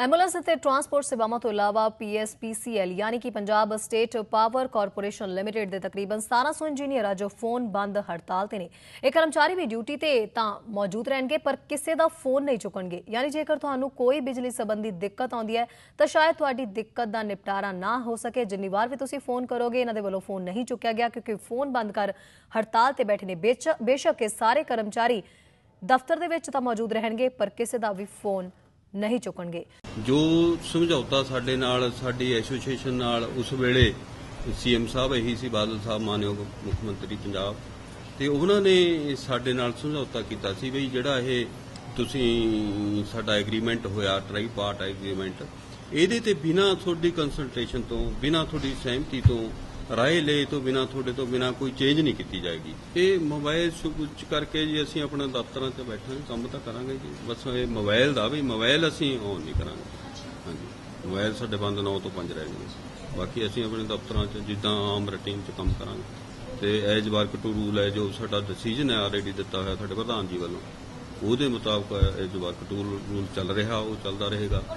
Ambulance ਅਤੇ transport ਸੇਵਾਵਾਂ ਤੋਂ ਇਲਾਵਾ ਪੀਐਸਪੀਸੀਐਲ ਯਾਨੀ ਕਿ Punjab state power corporation limited ਦੇ ਤਕਰੀਬਨ 1700 ਇੰਜੀਨੀਅਰ ਅੱਜ ਫੋਨ ਬੰਦ ਹੜਤਾਲ ਤੇ ਨੇ। ਇਹ ਕਰਮਚਾਰੀ ਵੀ ਡਿਊਟੀ ਤੇ ਤਾਂ ਮੌਜੂਦ ਰਹਿਣਗੇ, ਪਰ ਕਿਸੇ ਦਾ ਫੋਨ ਨਹੀਂ ਚੁੱਕਣਗੇ। ਯਾਨੀ ਜੇਕਰ ਤੁਹਾਨੂੰ ਕੋਈ ਬਿਜਲੀ ਸੰਬੰਧੀ ਦਿੱਕਤ ਆਉਂਦੀ ਹੈ, ਤਾਂ ਸ਼ਾਇਦ ਤੁਹਾਡੀ ਦਿੱਕਤ ਦਾ ਨਿਪਟਾਰਾ ਨਾ ਹੋ ਸਕੇ। ਜਿੰਨੀ ਵਾਰ ਵੀ ਤੁਸੀਂ ਫੋਨ ਕਰੋਗੇ, ਇਹਨਾਂ ਦੇ ਵੱਲੋਂ ਫੋਨ ਨਹੀਂ ਚੁੱਕਿਆ ਗਿਆ, ਕਿਉਂਕਿ ਫੋਨ ਬੰਦ ਕਰ ਹੜਤਾਲ ਤੇ ਬੈਠੇ ਨੇ। ਬੇਚ- ਬੇਸ਼ੱਕ ਇਹ ਸਾਰੇ ਕਰਮਚਾਰੀ ਦਫ਼ਤਰ ਦੇ ਵਿੱਚ ਤਾਂ ਮੌਜੂਦ ਰਹਿਣਗੇ, ਪਰ ਕਿਸੇ ਦਾ ਵੀ ਫੋਨ ਨਹੀਂ ਚੁੱਕਣਗੇ। ਜੋ ਸਮਝੌਤਾ ਸਾਡੇ ਨਾਲ, ਸਾਡੀ ਐਸੋਸੀਏਸ਼ਨ ਨਾਲ ਉਸ ਵੇਲੇ ਸੀਐਮ ਸਾਹਿਬ ਇਹੀ ਸੀ, ਬਾਦਲ ਸਾਹਿਬ, ਮਾਨਯੋਗ ਮੁੱਖ ਮੰਤਰੀ ਪੰਜਾਬ। ਤੇ ਉਹਨਾਂ ਨੇ ਸਾਡੇ ਨਾਲ ਸਮਝੌਤਾ ਕੀਤਾ ਸੀ ਵੀ ਜਿਹੜਾ ਇਹ ਤੁਸੀਂ, ਸਾਡਾ ਐਗਰੀਮੈਂਟ ਹੋਇਆ ਟਰਾਈ ਪਾਰਟ ਐਗਰੀਮੈਂਟ ਇਹਦੇ ਤੇ ਬਿਨਾ ਤੁਹਾਡੀ ਕੰਸਲਟੇਸ਼ਨ ਤੋਂ, ਬਿਨਾ ਤੁਹਾਡੀ ਸਹਿਮਤੀ ਤੋਂ ਰਾਏ ਲਏ ਤੋਂ ਬਿਨਾ, ਤੁਹਾਡੇ ਤੋਂ ਬਿਨਾ ਕੋਈ ਚੇਂਜ ਨਹੀਂ ਕੀਤੀ ਜਾਏਗੀ। ਇਹ ਮੋਬਾਈਲ ਸੁਚ ਕਰਕੇ ਜੀ ਅਸੀਂ ਆਪਣੇ ਦਫ਼ਤਰਾਂ 'ਚ ਬੈਠਾਂਗੇ, ਕੰਮ ਤਾਂ ਕਰਾਂਗੇ ਜੀ। ਬਸ ਇਹ ਮੋਬਾਈਲ ਦਾ ਵੀ ਮੋਬਾਈਲ ਅਸੀਂ ਔਨ ਨਹੀਂ ਕਰਾਂਗੇ। ਹਾਂਜੀ। ਮੋਬਾਈਲ ਸਾਡੇ ਬੰਦ 9 ਤੋਂ 5 ਰਹਿਣਗੇ ਬਾਕੀ ਅਸੀਂ ਆਪਣੇ ਦਫ਼ਤਰਾਂ 'ਚ ਜਿੱਦਾਂ ਆਮ ਰੁਟੀਨ 'ਚ ਕੰਮ ਕਰਾਂਗੇ। ਤੇ ਐਜ ਵਰਕ ਟੂ ਰੂਲ ਹੈ, ਜੋ ਸਾਡਾ ਡਿਸੀਜਨ ਹੈ ਆਲਰੇਡੀ ਦਿੱਤਾ ਹੋਇਆ ਸਾਡੇ ਪ੍ਰਧਾਨ ਜੀ ਵੱਲੋਂ। ਉਹਦੇ ਮੁਤਾਬਕ ਐਜ ਵਰਕ ਟੂ ਰੂਲ ਚੱਲ ਰਿਹਾ, ਉਹ ਚੱਲਦਾ ਰਹੇਗਾ।